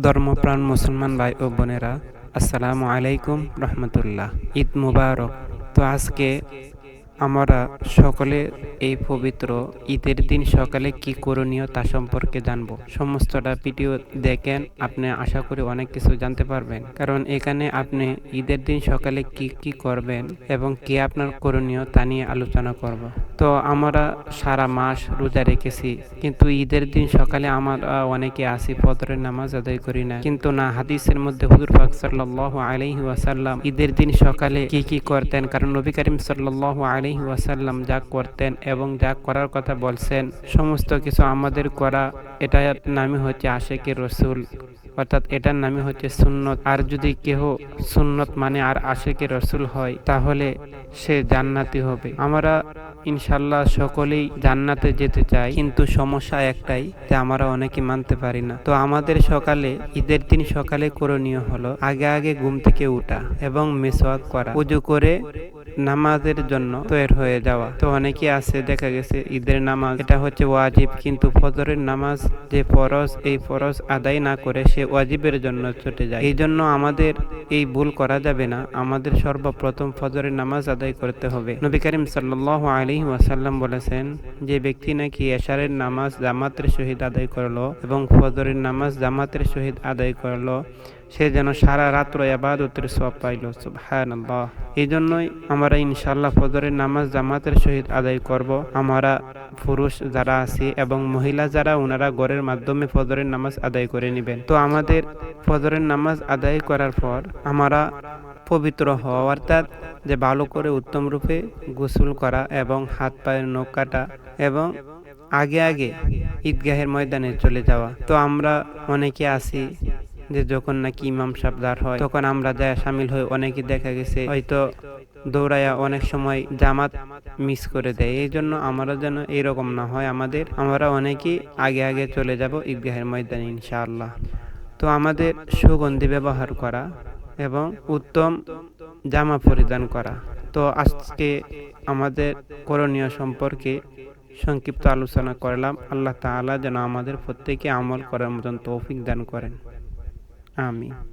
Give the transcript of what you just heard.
ধর্মপ্রাণ মুসলমান ভাই ও বোনেরা, আসসালামু আলাইকুম রহমতুল্লাহ। ঈদ মুবারক। তো আজকে আমরা সকলে এই পবিত্র ঈদের দিন সকালে কি করণীয় তা সম্পর্কে জানব। সমস্তটা ভিডিও দেখেন, আপনি আশা করি অনেক কিছু জানতে পারবেন। কারণ এখানে আপনি ঈদের দিন সকালে কি কি করবেন এবং কি আপনার করণীয় তা নিয়ে আলোচনা করব। তো আমরা সারা মাস রোজা রেখেছি। কিন্তু ঈদের দিন সকালে আমরা অনেকে আসি, ফজরের নামাজ আদায় করি না। কিন্তু না, হাদিসের মধ্যে হুজুর পাক সাল্লাল্লাহু আলাইহি ওয়াসাল্লাম ঈদের দিন সকালে কি কি করতেন? কারণ নবী করিম সাল্লাল্লাহু আলাইহি ওয়াসাল্লাম যা করতেন এবং যা করার কথা বলছেন, সমস্ত কিছু আমাদের করা, এটার নামই হচ্ছে আশেকের রসুল। অর্থাৎ এটার নামই হচ্ছে সুন্নত। আর যদি কেহ সুন্নত মানে আর আশেকের রসুল হয়, তাহলে সে জান্নাতি হবে। আমরা ইনশাল্লাহ সকলেই জান্নাতে যেতে চাই কিন্তু সমস্যা একটাই যে আমরা অনেকে মানতে পারি না। তো আমাদের সকালে, ঈদের দিন সকালে করণীয় হলো আগে আগে ঘুম থেকে উঠা এবং মেসওয়াক করা। পুজো করে নামাজের জন্য তৈরি হয়ে যাওয়া। তো অনেকে আছে, দেখা গেছে ঈদের নামাজ, এটা হচ্ছে ওয়াজিব, কিন্তু ফজরের নামাজ যে ফরজ, এই ফরজ আদায় না করে সে ওয়াজিবের জন্য ছুটে যায়। এই জন্য আমাদের এই ভুল করা যাবে না। আমাদের সর্বপ্রথম ফজরের নামাজ আদায় করতে হবে। নবী করিম সাল্লাহ আলী ওয়াসাল্লাম বলেছেন যে ব্যক্তি নাকি এশারের নামাজ জামাতের সহিত আদায় করল এবং ফজরের নামাজ জামাতের সহিত আদায় করল সে যেন সারা রাত্র আবাদতের সব পাইল সুবহান এই জন্যই আমরা ইনশাল্লাহ ফজরের নামাজ জামাতের সহিত আদায় করব। আমরা পুরুষ যারা আছি এবং মহিলা যারা ওনারা ঘরের মাধ্যমে ফজরের নামাজ আদায় করে নেবেন। তো আমাদের ফজরের নামাজ আদায় করার পর আমরা পবিত্র হওয়া, অর্থাৎ যে ভালো করে উত্তম রূপে গোসল করা এবং হাত পায়ের নখ কাটা এবং আগে আগে ঈদগাহের ময়দানে চলে যাওয়া। তো আমরা অনেকে আছি যে যখন নাকি ইমাম সাবদার হয়, তখন আমরা যা সামিল হই অনেকে দেখা গেছে, হয়তো দৌড়াইয়া অনেক সময় জামাত মিস করে দেয়। এই জন্য আমরা যেন এরকম না হয়, আমাদের, আমরা অনেকেই আগে আগে চলে যাব ঈদগাহের ময়দানে, ইনশাআল্লাহ। তো আমাদের সুগন্ধি ব্যবহার করা এবং উত্তম জামা পরিধান করা। তো আজকে আমাদের করণীয় সম্পর্কে সংক্ষিপ্ত আলোচনা করলাম। আল্লাহ তাআলা যেন আমাদের প্রত্যেকে আমল করার মতন তৌফিক দান করেন। Amén.